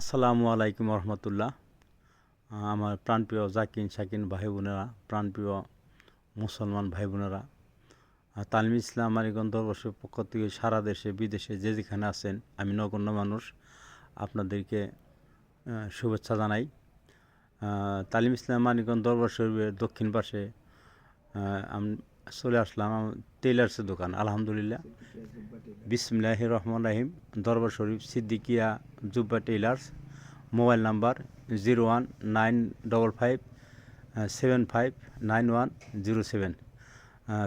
আসসালামু আলাইকুম রহমতুল্লাহ। আমার প্রাণপ্রিয় জাকিন, শাকিন ভাই বোনেরা প্রাণপ্রিয় মুসলমান ভাই বোনেরা তালিম ইসলাম মানিগঞ্জ দরবর্ষের পক্ষ থেকে সারা দেশে, বিদেশে যে যেখানে আছেন, আমি নগণ্য মানুষ, আপনাদেরকে শুভেচ্ছা জানাই। তালিম ইসলাম মানিগঞ্জ দরবার দক্ষিণ পাশে চলে আসলাম আমার টেইলার্সের দোকান, আলহামদুলিল্লাহ। বিসমিল্লাহ রহমান রাহিম। Darbar Sharif Siddiqia Jubba tailors. Mobile number zero one nine double five seven five nine one zero seven.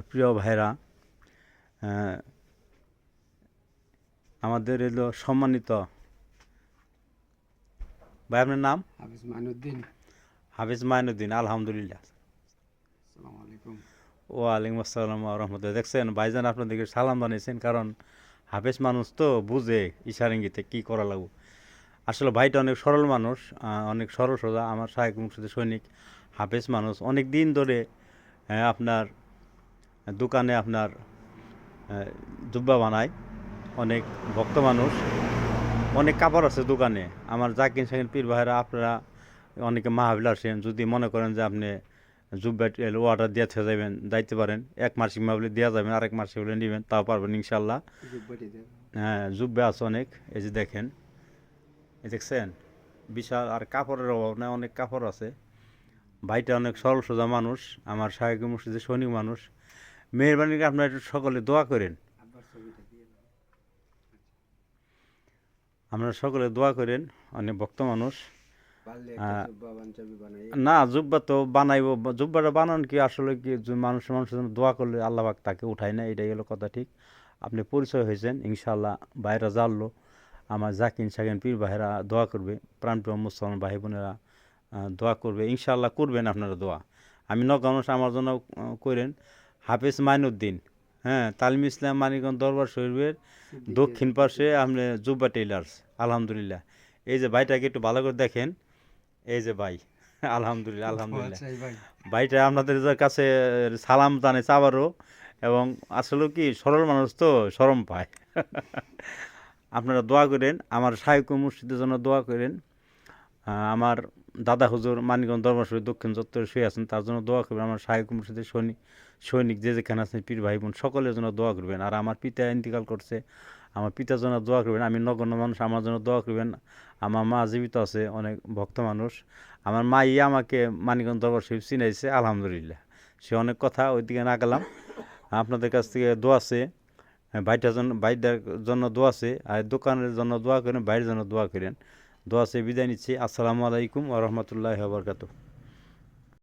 প্রিয় ভাইরা আমাদের এলো সম্মানিত ভাই আপনার নাম? হাফিজ মাইনুদ্দিন। হাফিজ মাইনুদ্দিন আলহামদুলিল্লাহ। আসসালামু আলাইকুম। ওয়ালাইকুম আসসালাম রহমতুল্লাহ। দেখছেন ভাইজান আপনাদেরকে সালাম জানিয়েছেন কারণ হাফেজ মানুষ তো বুঝে ইশারিঙ্গিতে কী করা লাগবে। আসলে ভাইটা অনেক সরল মানুষ অনেক সরল সোজা। আমার সাহেব মুর্শিদের সৈনিক, হাফেজ মানুষ। অনেক দিন ধরে আপনার দোকানে আপনার জুব্বা বানায়। অনেক ভক্ত মানুষ। অনেক কাপড় আছে দোকানে। আমার জাকিন সাকিন পীর ভাইরা আপনারা অনেকে মাহাবিল আসেন। যদি মনে করেন যে আপনি জুব্বাট ওয়াটার দিয়ে থেকে যাবেন যাইতে পারেন। এক মাসিক মাহলে দেওয়া যাবেন আরেক মাসিক বলে নেবেন তাও পারবেন ইনশাল্লাহ। হ্যাঁ জুব্বে আছে অনেক এই যে দেখেন। এই দেখছেন? বিশাল আর কাপড়ের অভাব নাই অনেক কাপড় আছে। ভাইটা অনেক সরল সোজা মানুষ আমার সাহেব মুর্শিদের সৈনিক মানুষ। মেহরবানি আপনারা একটু সকলে দোয়া করেন। আপনারা সকলে দোয়া করেন অনেক ভক্ত মানুষ। না জুব্বা তো বানাইব। জুব্বাটা বানান কি আসলে কি যে মানুষের মানুষের জন্য দোয়া করলে আল্লাহ পাক তাকে উঠায় না? এটাই হলো কথা ঠিক। আপনি পরিচয় হয়েছেন ইনশাল্লাহ বাইরা জানলো। আমার জাকিন সাকিন পীর ভাইরা দোয়া করবে। প্রাণপ্রিয় মুসলমান ভাই বোনেরা দোয়া করবে। ইনশাল্লাহ করবেন আপনারা দোয়া। আমি নগানুষ আমার জন্য করেন। হাফেজ মাইনুদ্দিন হ্যাঁ তালিম ইসলাম মানিকগঞ্জ দরবার শরীফের দক্ষিণ পাশে আপনি জুব্বা টেইলার্স আলহামদুলিল্লাহ। এই যে ভাইটাকে একটু ভালো করে দেখেন। এই যে ভাই আলহামদুলিল্লাহ আলহামদুলিল্লাহ। আচ্ছা, ভাইটা আপনাদের কাছে সালাম জানাইছে আবারও এবং আসলে কি সরল মানুষ তো সরম পায়। আপনারা দোয়া করেন আমার সাহিত্য মুর্শিদের জন্য দোয়া করেন। আমার দাদা হুজুর মানিকগঞ্জ দরবার দক্ষিণ চত্বরে শুয়ে আছেন তার জন্য দোয়া করবেন। আমার সাহিত্য মুর্শিদের সৈনিক সৈনিক যে যেখানে আছেন পীর ভাই বোন সকলের জন্য দোয়া করবেন। আর আমার পিতা ইন্তিকাল করছে আমার পিতার জন্য দোয়া করবেন, আমি নগণ্য মানুষ, আমার জন্য দোয়া করবেন। আমার মা জীবিত আছে, অনেক ভক্ত মানুষ। আমার মা ইয়ে আমাকে মানিকগঞ্জ দরবার শরীফ চিনাইছে, আলহামদুলিল্লাহ। সে অনেক কথা ওইদিকে না গেলাম। আপনাদের কাছ থেকে দোয়া আছে, ভাইটার জন্য ভাইটার জন্য দোয়া আছে, আর দোকানের জন্য দোয়া করেন, ভাইয়ের জন্য দোয়া করেন। দোয়া আছে বিদায় নিচ্ছি। আসসালামু আলাইকুম ওরহমতুল্লাহ বরকাত